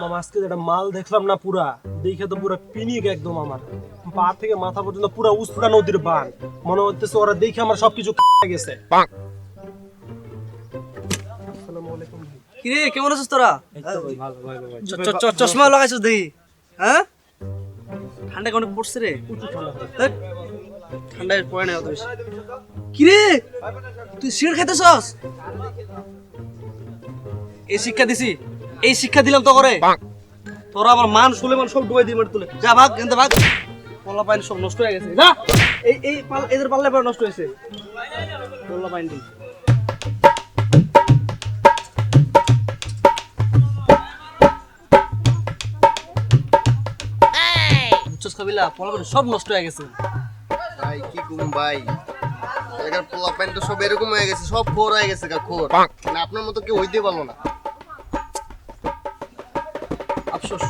আজকে যেটা মাল দেখলাম না পুরা দেখে তো পুরা পিনিক একদম আমার। পা থেকে মাথা পর্যন্ত পুরা উস্তুরা নদীর বান। মনে হচ্ছে ওরা দেখে আমার সবকিছু গেছে। আসসালামু আলাইকুম ভাই। কিরে কেমন আছিস তোরা? এই তো ভাই, ভালো, ভালো, ভালো। চ- চ- চ- চশমা লাগাইছিস দেখি। হ্যাঁ? ঠান্ডা কেমন পড়ছে রে। ঠান্ডায় পড়ে না অত বেশি। কিরে তুই সিগারেট খাইতেছস? এই শিক্ষা দিছি। এই শিক্ষা দিলাম তো করে। তোরা আমার মান সুলেমান সব ডুবাই দিয়ে মারি তুলে। যা ভাগ এনতে ভাগ। পল্লা পাইন সব নষ্ট হয়ে গেছে। যা। এই এই পাল- এদের পাল্লে পরে নষ্ট হয়েছে। পল্লা পাইন দিই কাবিলা পল্লা পাইন সব নষ্ট হয়ে গেছে। ভাই কি কম ভাই? এলাকার পোলা প্যান্ট তো সব এরকম হয়ে গেছে সব খোর হয়ে গেছে খোর। মানে আপনার মতো কেউ হইতে পারল না। আফসোস